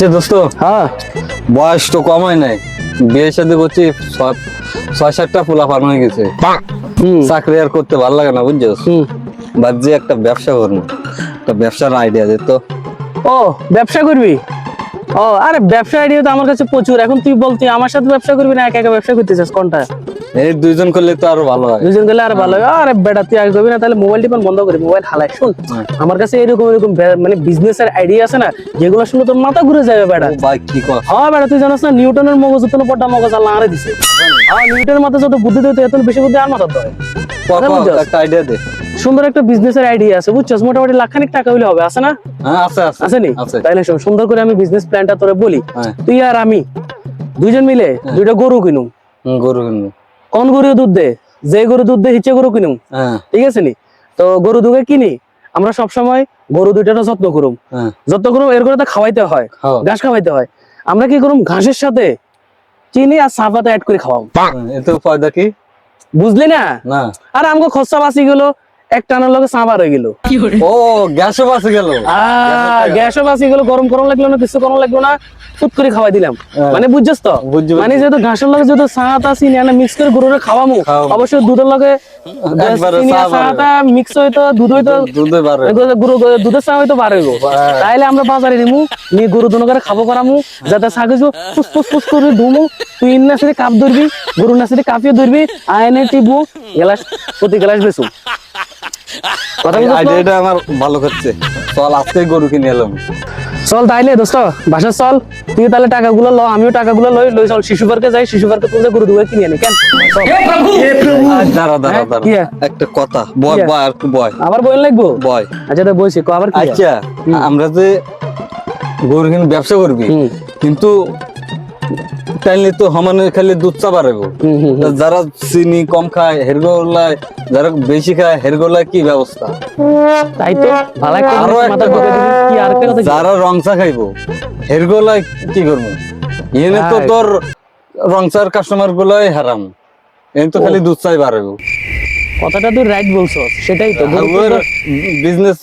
আচ্ছা দোস্ত? হ্যাঁ। বয়স তো কম হয় নাই। বিয়ের সাথে করছি ছয় সাতটা পোলা ফার্ম হয়ে গেছে। হুম। চাকরি আর করতে ভালো লাগে না বুঝছ? ভাবছি একটা ব্যবসা করব। একটা ব্যবসার আইডিয়া দে তো? ও ব্যবসা করবি? ও আরে ব্যবসা আইডিয়া তো আমার কাছে প্রচুর। এখন তুই বল তুই আমার সাথে ব্যবসা করবি না একা একা ব্যবসা করতে চাস? কোনটা? এই দুইজন করলে তো আরও ভালো হয়। দুজন গেলে আর ভালো হবে আরে বেটা তুই আগে করবি না তাহলে মোবাইল টিপন বন্ধ করি। মোবাইল হালাই শুন হ্যাঁ। আমার কাছে এরকম এরকম মানে বিজনেস এর আইডিয়া আছে না যেগুলো শুনে তোর মাথা ঘুরে যাবে বেটা। ভাই কি কর। হ্যাঁ বেটা তুই জানাস না নিউটনের মগজ উত্তন পড়া মগজ আল্লাহ আরে দিছে। হ্যাঁ নিউটনের মাথা যত বুদ্ধি দিতে এত বেশি বুদ্ধি আর মাথা ক- একটা আইডিয়া দে। সুন্দর একটা বিজনেস এর আইডিয়া আছে বুঝছস? মোটামুটি লাখখানিক টাকা হইলে হবে আছে না? হ্যাঁ আছে আছে আছে নি? তাইলে শোন, সুন্দর করে আমি বিজনেস প্ল্যানটা তোরে বলি। হ্যাঁ। তুই আর আমি দুইজন মিলে দুইটা গরু কিনুম। গরু কিনবো। কোন গরু দুধ দে? যে গরু দুধ দে হিচে গরু কিনুম। হ্যাঁ। ঠিক আছে নি? তো গরু দুধে কিনি আমরা সব সময় গরু দুইটারও যত্ন করুম। হ্যাঁ। যত্ন করুম এর করে তা খাওয়াইতে হয় ঘাস খাওয়াইতে হয়। আমরা কি করুম ঘাসের সাথে চিনি আর পাতা অ্যাড করে খাওয়াম। এত ফায়দা কি বুঝলি না? আর আমাকে খরচা বাঁচি গেল এক টানার লগে চা বার হয়ে গেল। ও গ্যাসও বাঁচে গেল। গ্যাসও বাঁচি গেল গরম গরম লাগল না কিছু গরম লাগল না ফুট করে খাওয়াই দিলাম। হ্যাঁ। মানে বুঝছস তো? মানে যেহেতু ঘাসের লগে যেহেতু চাটা চিনি আনা মিক্স করে গরুরে খাওয়ামু। খাওয়ামু। অবশ্যই দুধের লগে একবারে চিনি আর চা বাড়বে। চাটা মিক্স হইতো দুধ হইতো গরু- গরু গরু- দুধের চা হইতো বার হইব তাইলে আমরা বাজারে নিমু নি গরু দুনো করে খাব করামু যাতে কিছু ফুস ফুস ফুস করে ধুমু। তুই কাপ ধরবি গরু নাসিরে কাপিয়ে ধরবি আয়নে টিপু গ্লাস প্রতি গ্লাস বেসু? আইডিয়াটা আমার ভালো করছে চল আজকে গরু কিনে এলাম। চল তাইলে দোস্ত বাসা চল। তুই তাহলে টাকাগুলো ল আমিও টাকাগুলো লই লই চল। শিশু পার্কে যাই শিশু পার্কে তুই গরু দুগে কিনে আনি কেন? দাঁড়া দাঁড়া হ্যাঁ, দাঁড়া। একটা কথা বয়? বয় আর বয়। আবার বই লাগবো? বয়। আচ্ছা তো বইছি কো আবার কি? আচ্ছা আমরা যে গরু কিনে ব্যবসা করবি কিন্তু তাইলে তো সমানে খালি দুধ চা বাড়াবো হুম, হুম, হুম। যারা চিনি কম খায় হেরগোলায় যারা বেশি খায় হেরগোলায় কি ব্যবস্থা? তাই তো আরও একটা? যারা রং চা খাইবো হেরগোলায় কি করব? এনে তো। তোর রং চার কাস্টমার গুলাই হারাম। এনে তো খালি দুধ চাই বাড়াবো কথাটা তুই রাইট বলছস সেটাই তো- বিজনেস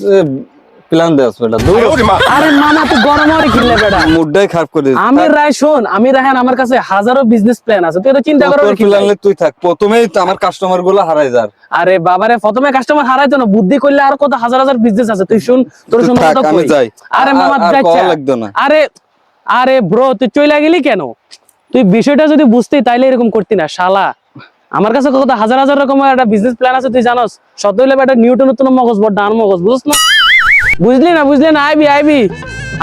প্ল্যান বেটা আরে মামা তো গরম হরে কিনলে বেটা। মুডটাই খারাপ করে দিস আমি রায় শোন আমি রাহান আমার কাছে হাজারো বিজনেস প্ল্যান আছে। তুই তো চিন্তা করো তোর প্ল্যানে তুই থাক। প্রথমেই আমার কাস্টমারগুলো হারাই যার আরে বাবারে প্রথমে কাস্টমার হারাইতো না। বুদ্ধি করলে আর কত হাজার হাজার বিজনেস আছে। তুই শুন তোর শুন আমি। যাই। আরে মামা আর যাচ্ছে লাগতো না। আরে আরে ব্রো তুই চলে গেলি কেন? তুই বিষয়টা যদি বুঝতি তাইলে এরকম করতি না শালা। আমার কাছে কত হাজার হাজার রকমের একটা বিজনেস প্ল্যান আছে তুই জানোস? সত হইলে একটা নিউটন নতুন মগজ বড় ডান মগজ বুঝছ না? বুঝলি না বুঝলি না? আইবি আইবি।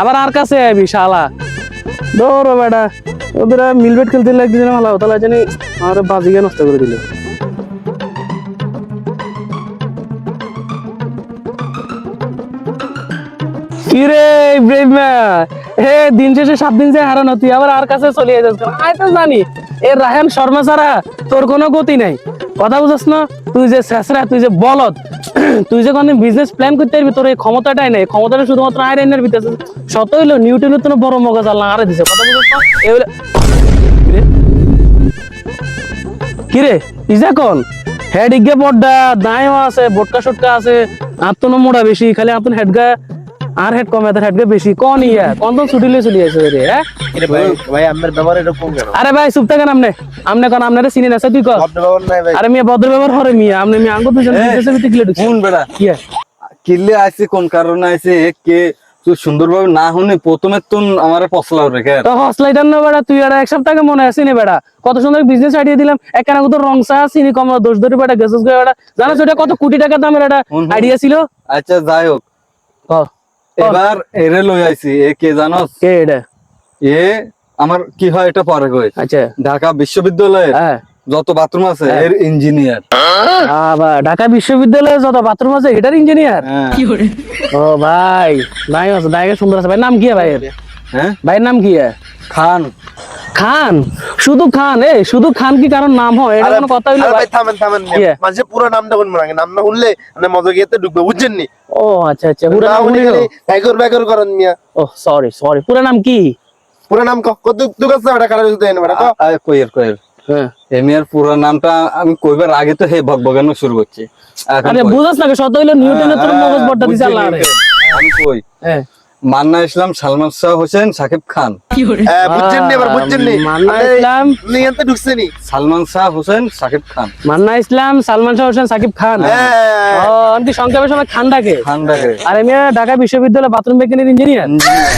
আবার আর কাছে আইবি শালা। দৌড় বেটা ওদের মিলবেট খেলতে লাগছে না মালা তাহলে জানি আমার বাজিকে নষ্ট করে দিল। কিরে ইব্রাহিমা হে দিন শেষে সাত দিন যে হারানো তুই আবার আর কাছে চলে যাস? আয় তো জানি এ রাহান শর্মা ছাড়া তোর কোনো গতি নাই। কথা বুঝাস না তুই যে শেষরা তুই যে বলদ তুই যে কোনো বিজনেস প্ল্যান করতে পারবি, তোর এই ক্ষমতাটাই নাই। ক্ষমতাটা শুধুমাত্র আয়রনের ভিতরে। শত হইল নিউটনের তো বড় মগজ আল্লাহ আরে দিছে। কথা বলে কিরে? ইজা কোন? হেড ইগে বড্ডা দায়ও আছে বটকা সটকা আছে আত্মন মোড়া বেশি, খালি আপন হেডগা আর হেড কমে তার হেডগা বেশি। কোন ইয়া? কোন তো ছুটি লিয়ে চলে আসে রে হ্যাঁ? ভাই ভাই আমার ব্যবহার এরকম কেন? আরে ভাই চুপ থাকেন আমনে আমনে কোন আমনে চিনি না তুই কর ব্যবহার নাই ভাই। আরে মিয়া ভদ্র ব্যবহার হরে মিয়া। আমনে মিয়া দুজন ভিতরে কিলে শুন বেটা। কি? কিল্লে আইছে কোন কারণে আইছে কে তুই সুন্দরভাবে না শুনে প্রথমে তো আমার পছলাও রেখে তো হসলাইটার না বেড়া তুই এটা এক সপ্তাহ মনে আসিনি বেড়া কত সুন্দর বিজনেস আইডিয়া দিলাম। একখানা কত রং চা চিনি কম দোষ ধরে বেড়া গেছস গে বেড়া জানাস ওটা কত কোটি টাকা দামের একটা। আইডিয়া ছিল? আচ্ছা যাই হোক। এবার এরে লই আইছি এ কে জানোস কে এটা এ আমার কি হয় এটা পরে কই আচ্ছা ঢাকা বিশ্ববিদ্যালয়ে হ্যাঁ যত বাথরুম আছে এর ইঞ্জিনিয়ার আবার ঢাকা বিশ্ববিদ্যালয়ে যত বাথরুম আছে এটার ইঞ্জিনিয়ার হ্যাঁ ও ভাই নাই আছে ভাই সুন্দর আছে ভাই নাম কি ভাই হ্যাঁ? ভাইয়ের নাম কি খান। খান? শুধু খান? এ শুধু খান কি কারণ নাম হয়? এটা কোনো কথা হইল ভাই। থামেন থামেন। কি? মাঝে পুরো নামটা শুনব না নাম না শুনলে মানে মজা গিয়েতে ঢুকবে বুঝছেন নি? ও আচ্ছা আচ্ছা পুরো নাম হইল? খালি ব্যাগর ব্যাগর করেন মিয়া। ও সরি সরি পুরো নাম কি? পুরো নাম ক কত দুঃখ আছে ওটা কারা দিতে এনে বেটা ক। আয় কইয়ের কইয়ের হ্যাঁ। এমিয়ার পুরো নামটা আমি কইবার আগে তো হে ভগবানো শুরু করছি। আরে। বুঝাস না শত হইল নিউটনের তোর মগজ বড়টা দিছে বুঝছি, আল্লাহ আমি কই? হ্যাঁ। মান্না ইসলাম সালমান শাহ হোসেন সাকিব খান। বুঝছেন এবার বুঝছেন মান্না ইসলাম। আপনি এখান সালমান শাহ হোসেন সাকিব খান। মান্না ইসলাম সালমান শাহ হোসেন সাকিব খান। ও আমি সংক্ষেপে সবাই খান ডাকে খান ডাকে আর আমি ঢাকা বিশ্ববিদ্যালয় বাথরুম মেকানিক ইঞ্জিনিয়ার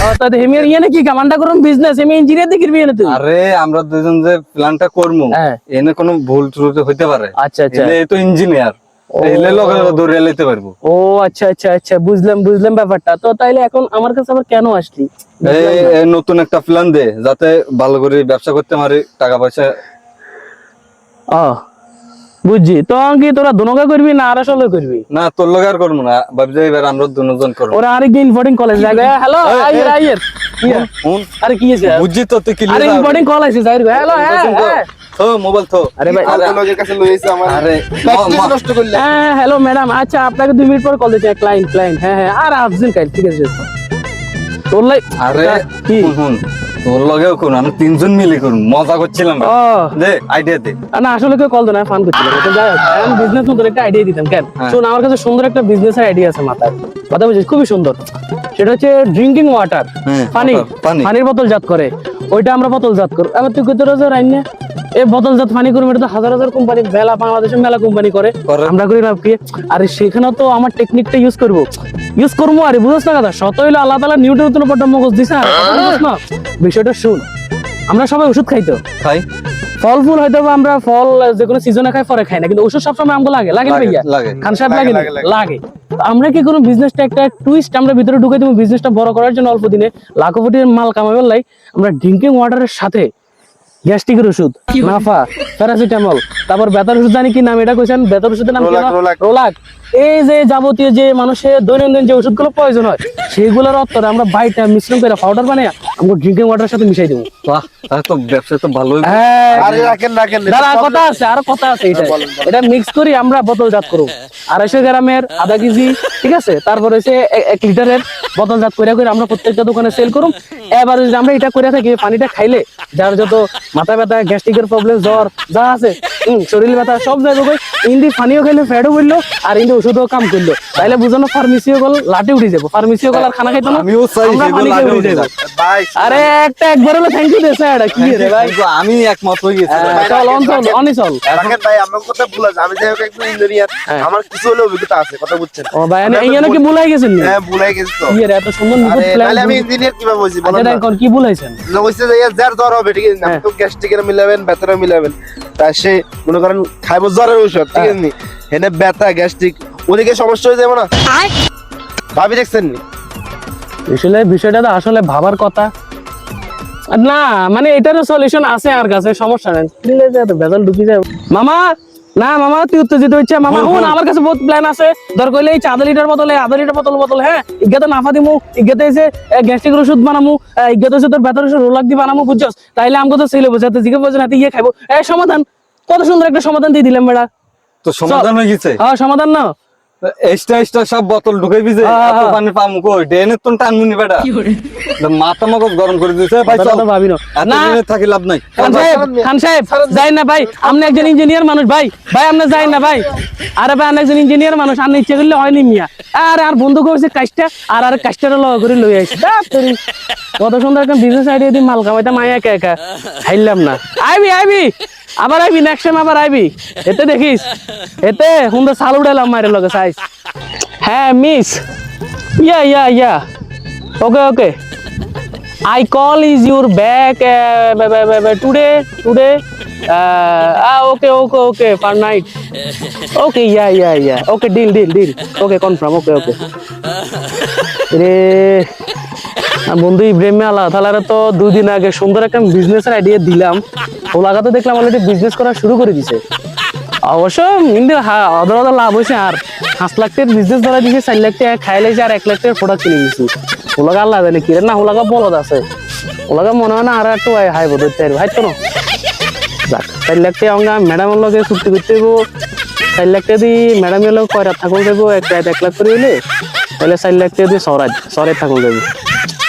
ও তো হেমিয়ার ইয়ে নাকি? কামান্ডা করুম বিজনেস আমি ইঞ্জিনিয়ার দেখি বিয়ে তুই। আরে আমরা দুজন যে প্ল্যানটা করব হ্যাঁ। এনে কোনো ভুল ত্রুটি হইতে পারে। আচ্ছা আচ্ছা। তো ইঞ্জিনিয়ার পারব। ও আচ্ছা আচ্ছা আচ্ছা বুঝলাম বুঝলাম ব্যাপারটা। তো তাইলে এখন আমার কাছে আবার কেন আসলি? নতুন একটা প্ল্যান দে যাতে ভালো করে ব্যবসা করতে পারি টাকা পয়সা ও বুঝছি। তো কি তোরা দনগা করবি না আর আসলে করবি? না তোর লোক আর করব না। ভাবছি এবার আমরা দুজন করব। ওরা আরেক ইম্পর্টেন্ট কলেজ লাগে হ্যালো আইয়ের আইয়ের। আরে কি আছে বুঝছি তো তুই কি আরে ইম্পর্টেন্ট কল আছে যাই হ্যালো হ্যাঁ মোবাইল তো আরে ভাই লোকের কাছে লইছে আমার আরে নষ্ট করলে। হ্যাঁ হ্যালো ম্যাডাম আচ্ছা আপনাকে দুই মিনিট পর কল দিচ্ছি। ক্লায়েন্ট ক্লায়েন্ট হ্যাঁ হ্যাঁ আর আসছেন কাল ঠিক আছে তোর লাই আরে কি? শুন তোর লগেও করুন আমি তিনজন মিলে করুন মজা করছিলাম। দে আইডিয়া না আসলে কেউ কল দেন ফান করছিল তো যাই হোক আমি বিজনেস নতুন একটা আইডিয়া দিতাম কেন? হ্যাঁ। শোন আমার কাছে সুন্দর একটা বিজনেসের আইডিয়া আছে মাথায়। কথা বুঝিস? খুবই সুন্দর। সেটা হচ্ছে ড্রিঙ্কিং ওয়াটার হ্যাঁ, পানি। পানির বোতল জাত করে। ওইটা আমরা বোতল জাত করব আবার তুই কত রোজ রাইন না এই বোতল পানি এটা তো হাজার হাজার কোম্পানি মেলা বাংলাদেশে মেলা কোম্পানি করে। আমরা করি লাভ কি? আর সেখানেও তো আমার টেকনিকটা ইউজ করব। ইউজ করব আরে বুঝছ না কথা? শত হইল আল্লাহ তালা পট্টা মগজ দিছে না? বিষয়টা শুন আমরা সবাই ওষুধ খাইতো খাই। ফল ফুল হয়তো আমরা ফল যে কোনো সিজনে খাই পরে খাই না। কিন্তু ওষুধ সবসময় আমগো লাগে। লাগে না ভাইয়া? খান সাহেব লাগে, লাগে না? লাগে, লাগে। আমরা কি কোনো বিজনেসটা একটা টুইস্ট আমরা ভিতরে ঢুকে দেবো? বিজনেসটা বড় করার জন্য অল্প দিনে। লাখো কোটির মাল কামাবার লাই আমরা ড্রিঙ্কিং ওয়াটারের সাথে গ্যাস্ট্রিকের ওষুধ নাফা প্যারাসিটামল তারপর বেতার ওষুধ জানি কি নাম এটা কইছেন? বেতার ওষুধের নাম কি রোলাক। রোলাক। এই যে যাবতীয় যে মানুষের দৈনন্দিন যে ওষুধগুলো প্রয়োজন হয় সেগুলোর অত্তরে আমরা বাইটা মিশ্রণ করে পাউডার বানিয়ে আমরা ড্রিঙ্কিং ওয়াটারের সাথে মিশাই দেবো। বাহ তো ব্যবসা তো ভালোই হ্যাঁ আরে রাখেন রাখেন দাঁড়া কথা আছে আর কথা আছে এটা এটা মিক্স করি আমরা বোতলজাত করব। আড়াইশো গ্রামের আধা কেজি ঠিক আছে? তারপর হচ্ছে এক লিটারের বোতলজাত করে করে আমরা প্রত্যেকটা দোকানে সেল করুম। এবার যদি আমরা এটা করে থাকি পানিটা খাইলে যার যত মাথা ব্যথা গ্যাস্ট্রিকের প্রবলেম জ্বর যা আছে শরীর ব্যথা সব জায়গায় কই। ইন্দি পানিও খাইলে ফ্যাটও বলল আর ইন্দি ওষুধও কাম করল তাইলে বুঝানো ফার্মেসিও গল লাটে উঠে যাব। ফার্মেসিও গল আর খানা খাইতো না? আমিও চাই পানি খেয়ে উঠে উঠে যাব। আরে একটা একবার হলো থ্যাংক ইউ দেশে এটা কি রে ভাই? আমি একমত হয়ে গেছি। হ্যাঁ, চল অঞ্চল অনিচল রাখেন ভাই আমার কথা ভুল আমি যাই হোক একটু ইঞ্জিনিয়ার। আমার কিছু হলে অভিজ্ঞতা আছে কথা বুঝছেন? ও ভাই এইখানে কি ভুলাই গেছেন নি? হ্যাঁ ভুলাই গেছি তো। ইয়ে রে, এত সুন্দর নিখুঁত তাহলে আমি বুঝ- ইঞ্জিনিয়ার কীভাবে বলছি বলেন আচ্ছা, এখন কি ভুলাইছেন? হইছে যে যার জ্বর হবে ঠিক আছে? না হ্যাঁ। তো গ্যাস্ট্রিকের মিলাবেন ব্যথাটা মিলাবেন। তা সে মনে করেন খাইবো জ্বরের ঔষধ ঠিক আছে হেনে ব্যথা গ্যাস্ট্রিক ওদিকে সমস্যা হয়ে যাবে না? ভাবি দেখছেন নি? আসলে বিষয়টা তো আসলে ভাবার কথা। আর না মানে এটারও সলিউশন আছে আর কাছে সমস্যা নেই। ভেজাল ঢুকি যায় মামা না মামা তুই উত্তেজিত হচ্ছে মামা। হুন আমার কাছে বহুত প্ল্যান আছে। ধর কইলে এই আধা লিটার বোতলে আধা লিটার বোতল বোতল হ্যাঁ? ইজ্ঞাতে নাফা দিমু ইজ্ঞাতে এসে গ্যাস্ট্রিক ওষুধ বানামু ইজ্ঞাতে এসে তোর ব্যথার ওষুধ রোলাক দি বানামু বুঝছস? তাইলে আমাকে তো ছেলে বোঝাতে জিজ্ঞেস বোঝে না ইয়ে খাইবো। এই সমাধান। কত সুন্দর একটা সমাধান দিয়ে দিলাম বেড়া। তো সমাধান হয়ে গেছে? হ্যাঁ সমাধান না। এক্সট্রা এক্সট্রা সব বোতল ঢুকে দিছে। হ্যাঁ, এত হ্যাঁ। পানি পামু কই? ডেনে তো টানমুনি বেটা। মাথা মগজ গরম করে দিছে ভাই চল। ভাবি না। এত না। দিনে থাকি লাভ নাই। খান সাহেব খান সাহেব যাই না ভাই আপনি একজন ইঞ্জিনিয়ার মানুষ ভাই। ভাই আপনি যাই না ভাই। আরে ভাই আপনি একজন ইঞ্জিনিয়ার মানুষ আপনি ইচ্ছে করলে হয়নি মিয়া। আরে আর বন্ধু করেছে কাজটা আর আর কাজটা লগ করে লই আইছি। কত সুন্দর একটা বিজনেস আইডিয়া দিয়ে মাল কামাইতে মাই একা একা। হাইলাম না। আইবি আইবি। আবার আইবি নেক্সট টাইম আবার আইবি। এতে দেখিস, এতে সুন্দর সাল উড়াইলাম মায়ের লগে সাইজ হ্যাঁ miss yeah yeah yeah. Okay okay. I call is your back today today okay okay okay per night okay, yeah yeah yeah. Okay deal deal deal okay confirm okay okay. রে। বন্ধু ইব্রাহিম আল্লাহ তাহলে তো দুদিন আগে সুন্দর একটা বিজনেসের আইডিয়া দিলাম। ও লাগাতে দেখলাম অলরেডি বিজনেস করা শুরু করে দিছে। অবশ্য কিন্তু অদর অদর লাভ হয়েছে আর পাঁচ লাখ টাকার বিজনেস ধরা দিয়েছে চার লাখ টাকা খাই লাইছে আর এক লাখ টাকার প্রোডাক্ট কিনে দিয়েছি ওলাগা আল্লাহ জানে কি রে, না, ওলাগা বলদ আছে। ওলাগা মনে হয় না আর একটু হাই বোধ হইতে ভাই তো যাক, চার লাখ টাকা আমরা ম্যাডামের লগে চুক্তি করতে হইব। চার লাখ টাকা দিয়ে ম্যাডামের লগে কয় রাত থাকুন যাব এক রাত এক লাখ করে হইলে? তাহলে চার লাখ টাকা দিয়ে সরাজ সরাই থাকুন যাব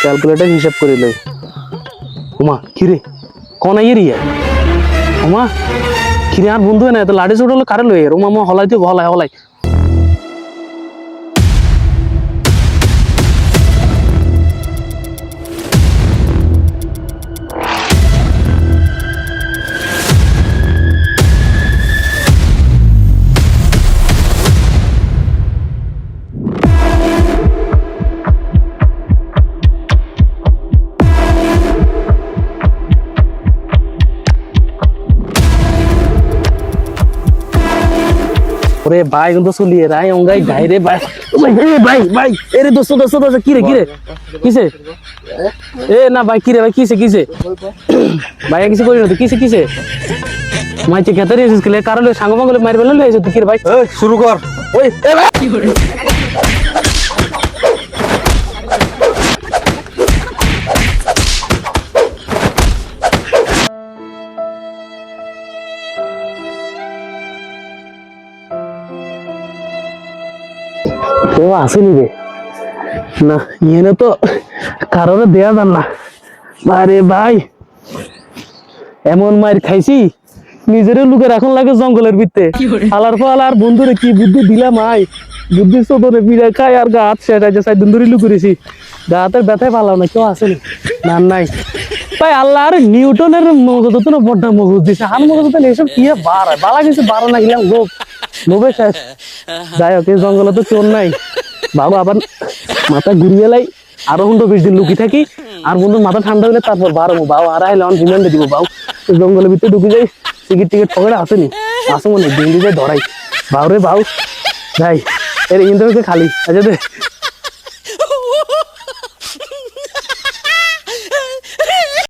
ক্যালকুলেটার হিসাব করে লই। উমা, কিরে? কোন এরিয়া? উমা, কিরে, আর বন্ধু না এত লাড়ি চোট হলো, কারে লই রুমা মা হলাই তুই হলাই হলাই। আরে ভাই কিন্তু চলিয়ে রাই অঙ্গাই গাই রে ভাই। ভাই এ ভাই ভাই এ রে দোস্ত দোস্ত দোস্ত কি রে কি রে? কিসে? এ না ভাই কি রে ভাই কিসে কিসে? ভাই কিছু করি না তো কিসে কিসে? মাইতে খেতে রে এসেছিস কে কারণ সাঙ্গ মাঙ্গলে মারি বেলা এসে তুই কি রে ভাই? শুরু কর। ওই আসেনি রে না ইয়ে তো কারোর দেয়া যান না। আরে ভাই এমন মার খাইছি নিজের লুকে এখন লাগে জঙ্গলের ভিতরে আলার ফল আর বন্ধুরে কি বুদ্ধি দিলাম আই? বুদ্ধি চোদরে পিড়ে খাই আর গা হাত সেটা যে সাই দুন্দুরি লুকুরেছি গা হাতের ব্যথায় পালাম না কেউ আসেনি না? নাই। ভাই আল্লাহ আর নিউটনের মগজ তো না বড্ডা মগজ দিছে। হান মগজ তো এসব কি আর বার হয় বালা কিছু বারো না গেলাম লোভ লোভে শেষ। যাই হোক এই জঙ্গলে তো চোর নাই। বাবা, আবার মাথা ঘুরিয়ে লাই, আরও হুন্ডো বিশ দিন লুকি থাকি, আর বন্ধু মাথা ঠান্ডা হলে তারপর বারো বাউ আর আইলে অন রিমান্ডে দিব বাউ জঙ্গলের ভিতরে ঢুকে যাই টিকিট টিকিট পকেটে আসেনি আসে মনে দিন দিয়ে ধরাই। বাউ রে বাউ যাই এর ইন্দ্রকে খালি। আচ্ছা